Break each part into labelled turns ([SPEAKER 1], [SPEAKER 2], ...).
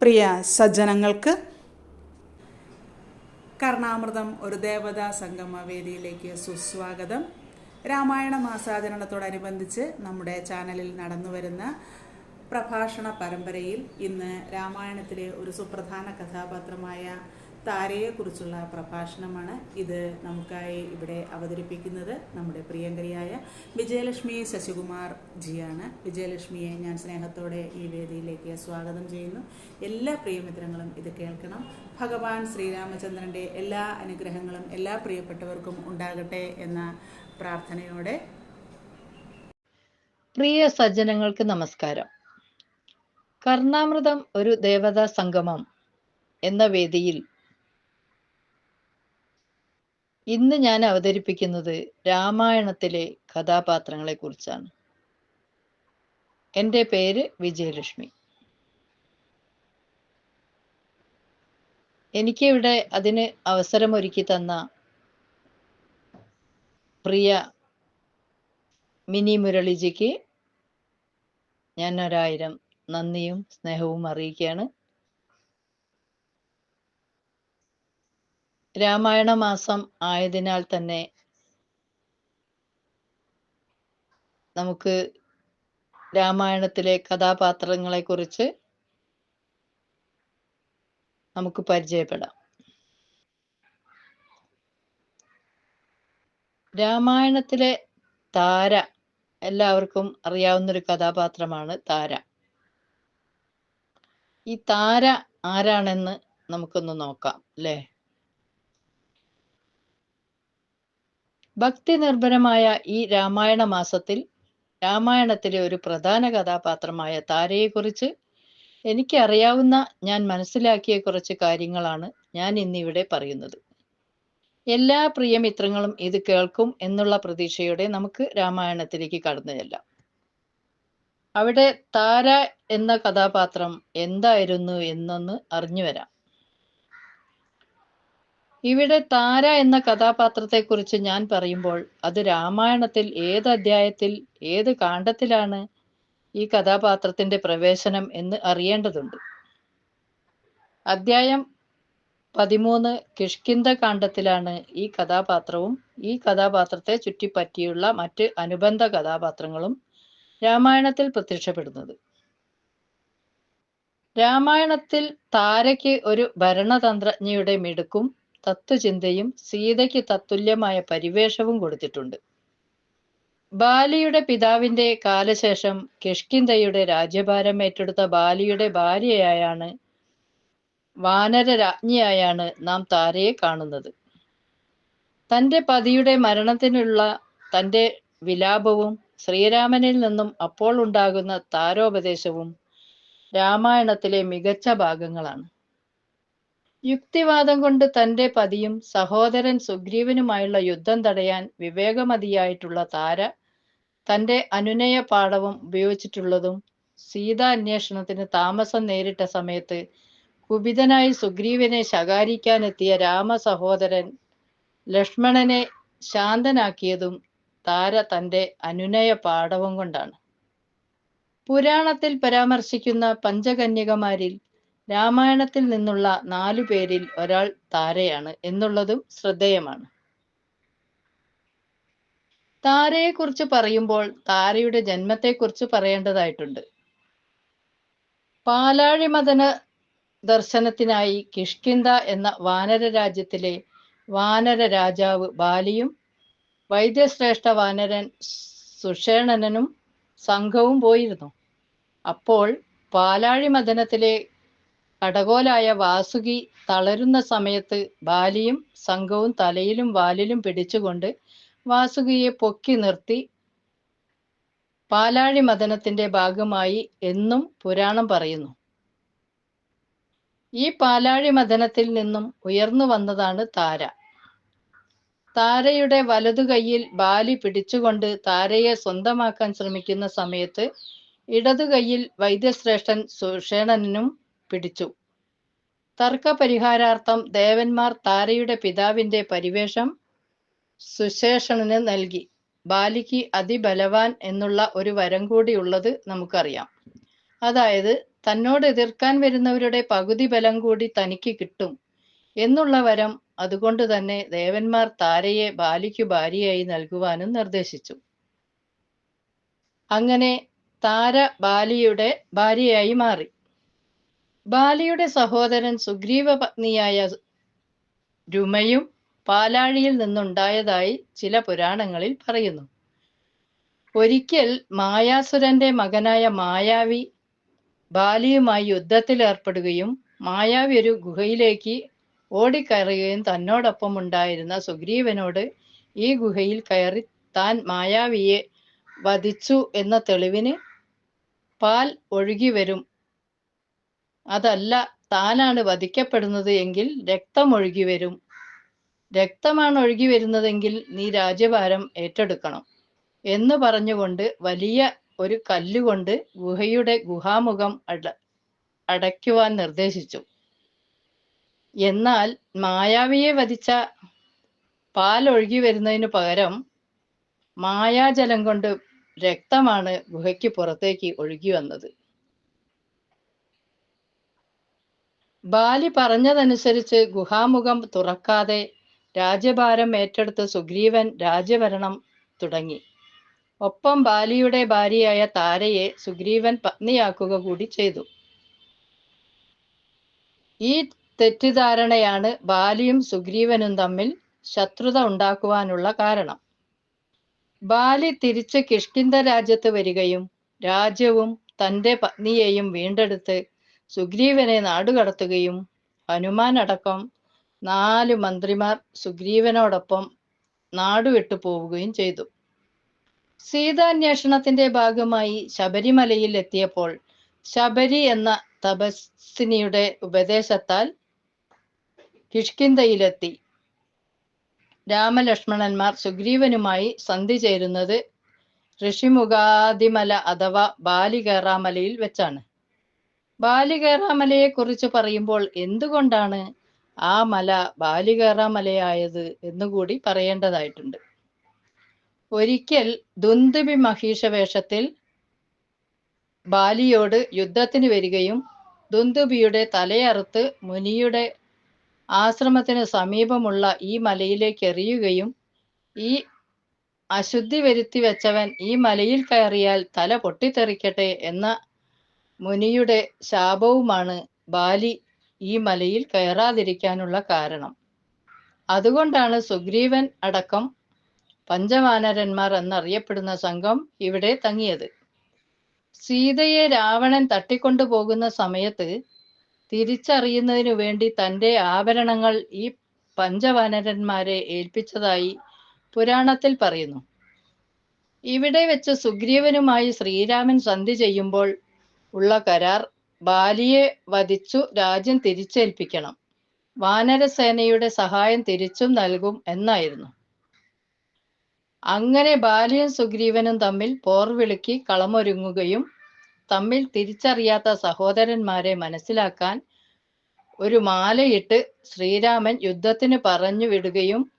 [SPEAKER 1] പ്രിയ സജ്ജനങ്ങൾക്ക് കർണാമൃതം ഒരു ദേവതാ സംഗമ വേദിയിലേക്ക് സുസ്വാഗതം. രാമായണ മാസാചരണത്തോടനുബന്ധിച്ച് നമ്മുടെ ചാനലിൽ നടന്നു വരുന്ന പ്രഭാഷണ പരമ്പരയിൽ ഇന്ന് രാമായണത്തിലെ ഒരു സുപ്രധാന കഥാപാത്രമായ താരയെക്കുറിച്ചുള്ള പ്രഭാഷണമാണ് ഇത് നമുക്കായി ഇവിടെ അവതരിപ്പിക്കുന്നത് നമ്മുടെ പ്രിയങ്കരിയായ വിജയലക്ഷ്മി ശശികുമാർ ജിയാണ്. വിജയലക്ഷ്മിയെ ഞാൻ സ്നേഹത്തോടെ ഈ വേദിയിലേക്ക് സ്വാഗതം ചെയ്യുന്നു. എല്ലാ പ്രിയമിത്രങ്ങളും ഇത് കേൾക്കണം. ഭഗവാൻ ശ്രീരാമചന്ദ്രന്റെ എല്ലാ അനുഗ്രഹങ്ങളും എല്ലാ പ്രിയപ്പെട്ടവർക്കും ഉണ്ടാകട്ടെ എന്ന പ്രാർത്ഥനയോടെ.
[SPEAKER 2] പ്രിയ സജ്ജനങ്ങൾക്ക് നമസ്കാരം. കർണാമൃതം ഒരു ദേവതാ സംഗമം എന്ന വേദിയിൽ ഇന്ന് ഞാൻ അവതരിപ്പിക്കുന്നത് രാമായണത്തിലെ കഥാപാത്രങ്ങളെ കുറിച്ചാണ് എന്റെ പേര് വിജയലക്ഷ്മി. എനിക്കിവിടെ അതിന് അവസരമൊരുക്കി തന്ന പ്രിയ മിനി മുരളിജിക്ക് ഞാൻ ഒരായിരം നന്ദിയും സ്നേഹവും അറിയിക്കുകയാണ്. രാമായണ മാസം ആയതിനാൽ തന്നെ നമുക്ക് രാമായണത്തിലെ കഥാപാത്രങ്ങളെ കുറിച്ച് നമുക്ക് പരിചയപ്പെടാം. രാമായണത്തിലെ താര എല്ലാവർക്കും അറിയാവുന്ന ഒരു കഥാപാത്രമാണ് താര. ഈ താര ആരാണെന്ന് നമുക്കൊന്ന് നോക്കാം അല്ലേ? ഭക്തി നിർഭരമായ ഈ രാമായണ മാസത്തിൽ രാമായണത്തിലെ ഒരു പ്രധാന കഥാപാത്രമായ താരയെക്കുറിച്ച് എനിക്ക് അറിയാവുന്ന ഞാൻ മനസ്സിലാക്കിയ കുറച്ച് കാര്യങ്ങളാണ് ഞാൻ ഇന്നിവിടെ പറയുന്നത്. എല്ലാ പ്രിയമിത്രങ്ങളും ഇത് കേൾക്കും എന്നുള്ള പ്രതീക്ഷയോടെ നമുക്ക് രാമായണത്തിലേക്ക് കടന്നു ചെല്ലാം. അവിടെ താര എന്ന കഥാപാത്രം എന്തായിരുന്നു എന്നൊന്ന് അറിഞ്ഞു വരാം. ഇവിടെ താര എന്ന കഥാപാത്രത്തെക്കുറിച്ച് ഞാൻ പറയുമ്പോൾ അത് രാമായണത്തിൽ ഏത് അധ്യായത്തിൽ ഏത് കാണ്ഡത്തിലാണ് ഈ കഥാപാത്രത്തിന്റെ പ്രവേശനം എന്ന് അറിയേണ്ടതുണ്ട്. അദ്ധ്യായം പതിമൂന്ന് കിഷ്കിന്ത കാണ്ഡത്തിലാണ് ഈ കഥാപാത്രവും ഈ കഥാപാത്രത്തെ ചുറ്റിപ്പറ്റിയുള്ള മറ്റ് അനുബന്ധ കഥാപാത്രങ്ങളും രാമായണത്തിൽ പ്രത്യക്ഷപ്പെടുന്നത്. രാമായണത്തിൽ താരയ്ക്ക് ഒരു ഭരണതന്ത്രജ്ഞയുടെ മിടുക്കും തത്വചിന്തയും സീതയ്ക്ക് തത്തുല്യമായ പരിവേഷവും കൊടുത്തിട്ടുണ്ട്. ബാലിയുടെ പിതാവിന്റെ കാലശേഷം കിഷ്കിന്തയുടെ രാജ്യഭാരം ഏറ്റെടുത്ത ബാലിയുടെ ഭാര്യയായാണ് വാനര രാജ്ഞിയായാണ് നാം താരയെ കാണുന്നത്. തന്റെ പതിയുടെ മരണത്തിനുള്ള തന്റെ വിലാപവും ശ്രീരാമനിൽ നിന്നും അപ്പോൾ ഉണ്ടാകുന്ന താരോപദേശവും രാമായണത്തിലെ മികച്ച ഭാഗങ്ങളാണ്. യുക്തിവാദം കൊണ്ട് തന്റെ പതിയും സഹോദരൻ സുഗ്രീവനുമായുള്ള യുദ്ധം തടയാൻ വിവേകമതിയായിട്ടുള്ള താര തന്റെ അനുനയ പാഠവും ഉപയോഗിച്ചിട്ടുള്ളതും സീതാ അന്വേഷണത്തിന് താമസം നേരിട്ട സമയത്ത് കുപിതനായി സുഗ്രീവനെ ശകാരിക്കാനെത്തിയ രാമ സഹോദരൻ ലക്ഷ്മണനെ ശാന്തനാക്കിയതും താര തന്റെ അനുനയ പാഠവും കൊണ്ടാണ്. പുരാണത്തിൽ പരാമർശിക്കുന്ന പഞ്ചകന്യകമാരിൽ രാമായണത്തിൽ നിന്നുള്ള നാലു പേരിൽ ഒരാൾ താരയാണ് എന്നുള്ളതും ശ്രദ്ധേയമാണ്. താരയെക്കുറിച്ച് പറയുമ്പോൾ താരയുടെ ജന്മത്തെക്കുറിച്ച് പറയേണ്ടതായിട്ടുണ്ട്. പാലാഴിമതന ദർശനത്തിനായി കിഷ്കിന്ത എന്ന വാനര രാജ്യത്തിലെ വാനര രാജാവ് ബാലിയും വൈദ്യശ്രേഷ്ഠ വാനരൻ സുഷേണനും സംഘവും പോയിരുന്നു. അപ്പോൾ പാലാഴി മദനത്തിലെ കടകോലായ വാസുകി തളരുന്ന സമയത്ത് ബാലിയും സംഘവും തലയിലും വാലിലും പിടിച്ചുകൊണ്ട് വാസുകിയെ പൊക്കി നിർത്തി പാലാഴി മദനത്തിന്റെ ഭാഗമായി എന്നും പുരാണം പറയുന്നു. ഈ പാലാഴി മദനത്തിൽ നിന്നും ഉയർന്നു വന്നതാണ് താര. താരയുടെ വലതു കൈയിൽ ബാലി പിടിച്ചുകൊണ്ട് താരയെ സ്വന്തമാക്കാൻ ശ്രമിക്കുന്ന സമയത്ത് ഇടതു കൈയിൽ വൈദ്യശ്രേഷ്ഠൻ സുഷേണനും പിടിച്ചു. തർക്ക പരിഹാരാർത്ഥം ദേവന്മാർ താരയുടെ പിതാവിന്റെ പരിവേഷം സുശേഷണന് നൽകി. ബാലിക്ക് അതിബലവാൻ എന്നുള്ള ഒരു വരം കൂടി ഉള്ളത് നമുക്കറിയാം. അതായത് തന്നോട് എതിർക്കാൻ വരുന്നവരുടെ പകുതി ബലം കൂടി തനിക്ക് കിട്ടും എന്നുള്ള വരം അതുകൊണ്ട് തന്നെ ദേവന്മാർ താരയെ ബാലിക്കു ഭാര്യയായി നൽകുവാനും നിർദ്ദേശിച്ചു. അങ്ങനെ താര ബാലിയുടെ ഭാര്യയായി മാറി. ബാലിയുടെ സഹോദരൻ സുഗ്രീവ പത്നിയായ രുമയും പാലാഴിയിൽ നിന്നുണ്ടായതായി ചില പുരാണങ്ങളിൽ പറയുന്നു. ഒരിക്കൽ മായാസുരന്റെ മകനായ മായാവി ബാലിയുമായി യുദ്ധത്തിൽ ഏർപ്പെടുകയും മായാവി ഒരു ഗുഹയിലേക്ക് ഓടിക്കയറുകയും തന്നോടൊപ്പം ഉണ്ടായിരുന്ന സുഗ്രീവനോട് ഈ ഗുഹയിൽ കയറി താൻ മായാവിയെ വധിച്ചു എന്ന തെളിവിന് പാൽ ഒഴുകി വരും അതല്ല താനാണ് വധിക്കപ്പെടുന്നത് എങ്കിൽ രക്തം ഒഴുകി വരും. രക്തമാണ് ഒഴുകി വരുന്നതെങ്കിൽ നീ രാജ്യഭാരം ഏറ്റെടുക്കണം. എന്ന് പറഞ്ഞുകൊണ്ട് വലിയ ഒരു കല്ലുകൊണ്ട് ഗുഹയുടെ ഗുഹാമുഖം അട അടയ്ക്കുവാൻ നിർദ്ദേശിച്ചു. എന്നാൽ മായാവിയെ വധിച്ച പാൽ ഒഴുകി വരുന്നതിന് പകരം മായാജലം കൊണ്ട് രക്തമാണ് ഗുഹയ്ക്ക് പുറത്തേക്ക് ഒഴുകി വന്നത്. ബാലി പറഞ്ഞതനുസരിച്ച് ഗുഹാമുഖം തുറക്കാതെ രാജ്യഭാരം ഏറ്റെടുത്ത് സുഗ്രീവൻ രാജ്യഭരണം തുടങ്ങി. ഒപ്പം ബാലിയുടെ ഭാര്യയായ താരയെ സുഗ്രീവൻ പത്നിയാക്കുക കൂടി ചെയ്തു. ഈ തെറ്റിദ്ധാരണയാണ് ബാലിയും സുഗ്രീവനും തമ്മിൽ ശത്രുത ഉണ്ടാക്കുവാനുള്ള കാരണം. ബാലി തിരിച്ച് കിഷ്കിന്ധ രാജ്യത്ത് വരികയും രാജ്യവും തന്റെ പത്നിയെയും വീണ്ടെടുത്ത് സുഗ്രീവനെ നാടുകടത്തുകയും ഹനുമാൻ അടക്കം നാല് മന്ത്രിമാർ സുഗ്രീവനോടൊപ്പം നാടുവിട്ടു പോവുകയും ചെയ്തു. സീതാന്വേഷണത്തിന്റെ ഭാഗമായി ശബരിമലയിൽ എത്തിയപ്പോൾ ശബരി എന്ന തപസ്വിനിയുടെ ഉപദേശത്താൽ കിഷ്കിന്തയിലെത്തി രാമലക്ഷ്മണന്മാർ സുഗ്രീവനുമായി സന്ധി ചേരുന്നത് ഋഷിമുഖാദിമല അഥവാ ബാലികേറാമലയിൽ വെച്ചാണ്. ബാലികേറാമലയെ കുറിച്ച് പറയുമ്പോൾ എന്തുകൊണ്ടാണ് ആ മല ബാലികേറാമലയായത് എന്നുകൂടി പറയേണ്ടതായിട്ടുണ്ട്. ഒരിക്കൽ ദുന്ദുബി മഹീഷ വേഷത്തിൽ ബാലിയോട് യുദ്ധത്തിന് വരികയും ദുന്ദുബിയുടെ തലയറുത്ത് മുനിയുടെ ആശ്രമത്തിന് സമീപമുള്ള ഈ മലയിലേക്ക് എറിയുകയും ഈ അശുദ്ധി വരുത്തി വെച്ചവൻ ഈ മലയിൽ കയറിയാൽ തല പൊട്ടിത്തെറിക്കട്ടെ എന്ന മുനിയുടെ ശാപവുമാണ് ബാലി ഈ മലയിൽ കയറാതിരിക്കാനുള്ള കാരണം. അതുകൊണ്ടാണ് സുഗ്രീവൻ അടക്കം പഞ്ചവാനരന്മാർ എന്നറിയപ്പെടുന്ന സംഘം ഇവിടെ തങ്ങിയത്. സീതയെ രാവണൻ തട്ടിക്കൊണ്ടു പോകുന്ന സമയത്ത് തിരിച്ചറിയുന്നതിനു വേണ്ടി തന്റെ ആഭരണങ്ങൾ ഈ പഞ്ചവാനരന്മാരെ ഏൽപ്പിച്ചതായി പുരാണത്തിൽ പറയുന്നു. ഇവിടെ വെച്ച് സുഗ്രീവനുമായി ശ്രീരാമൻ സന്ധി ചെയ്യുമ്പോൾ ഉള്ള കരാർ ബാലിയെ വധിച്ചു രാജ്യം തിരിച്ചേൽപ്പിക്കണം. വാനരസേനയുടെ സഹായം തിരിച്ചും നൽകും എന്നായിരുന്നു. അങ്ങനെ ബാലിയും സുഗ്രീവനും തമ്മിൽ പോർവിളിക്ക് കളമൊരുങ്ങുകയും തമ്മിൽ തിരിച്ചറിയാത്ത സഹോദരന്മാരെ മനസ്സിലാക്കാൻ ഒരു മാലയിട്ട് ശ്രീരാമൻ യുദ്ധത്തിന് പറഞ്ഞു വിടുകയും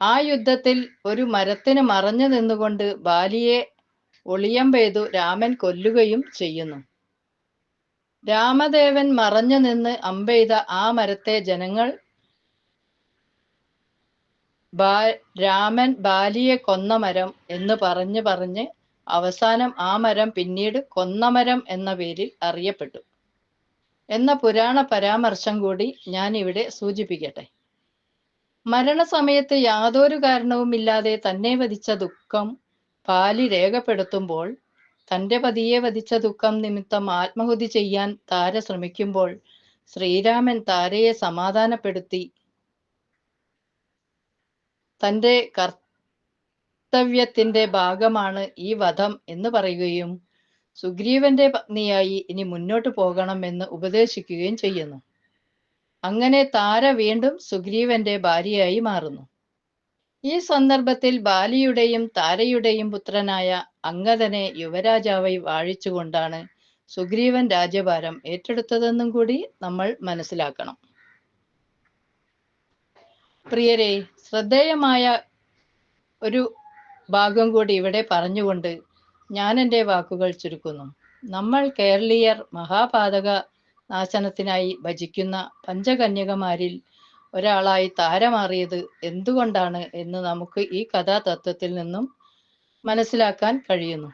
[SPEAKER 2] ആ യുദ്ധത്തിൽ ഒരു മരത്തിന് മറഞ്ഞു നിന്നുകൊണ്ട് ബാലിയെ ഒളിയം പെയ്തു രാമൻ കൊല്ലുകയും ചെയ്യുന്നു. രാമദേവൻ മറഞ്ഞു നിന്ന് അമ്പെയ്ത ആ മരത്തെ ജനങ്ങൾ രാമൻ ബാലിയെ കൊന്ന മരം എന്ന് പറഞ്ഞു പറഞ്ഞ് അവസാനം ആ മരം പിന്നീട് കൊന്നമരം എന്ന പേരിൽ അറിയപ്പെട്ടു. എന്ന പുരാണ പരാമർശം കൂടി ഞാൻ ഇവിടെ സൂചിപ്പിക്കട്ടെ. മരണസമയത്ത് യാതൊരു കാരണവുമില്ലാതെ തന്നെ വധിച്ച ദുഃഖം പാലി രേഖപ്പെടുത്തുമ്പോൾ തന്റെ പതിയെ വധിച്ച ദുഃഖം നിമിത്തം ആത്മഹുതി ചെയ്യാൻ താര ശ്രമിക്കുമ്പോൾ ശ്രീരാമൻ താരയെ സമാധാനപ്പെടുത്തി തന്റെ കർത്തവ്യത്തിന്റെ ഭാഗമാണ് ഈ വധം എന്ന് പറയുകയും സുഗ്രീവന്റെ പത്നിയായി ഇനി മുന്നോട്ട് പോകണമെന്ന് ഉപദേശിക്കുകയും ചെയ്യുന്നു. അങ്ങനെ താര വീണ്ടും സുഗ്രീവന്റെ ഭാര്യയായി മാറുന്നു. ഈ സന്ദർഭത്തിൽ ബാലിയുടെയും താരയുടെയും പുത്രനായ അംഗദനെ യുവരാജാവായി വാഴിച്ചുകൊണ്ടാണ് സുഗ്രീവൻ രാജ്യഭാരം ഏറ്റെടുത്തതെന്നും കൂടി നമ്മൾ മനസ്സിലാക്കണം. പ്രിയരെ ശ്രദ്ധേയമായ ഒരു ഭാഗം കൂടി ഇവിടെ പറഞ്ഞുകൊണ്ട് ഞാൻ എന്റെ വാക്കുകൾ ചുരുക്കുന്നു. നമ്മൾ കേരളീയർ മഹാപാതക നാശനത്തിനായി ഭജിക്കുന്ന പഞ്ചകന്യകമാരിൽ ഒരാളായി താരമാറിയത് എന്തുകൊണ്ടാണ് എന്ന് നമുക്ക് ഈ കഥാതത്വത്തിൽ നിന്നും മനസ്സിലാക്കാൻ കഴിയുന്നു.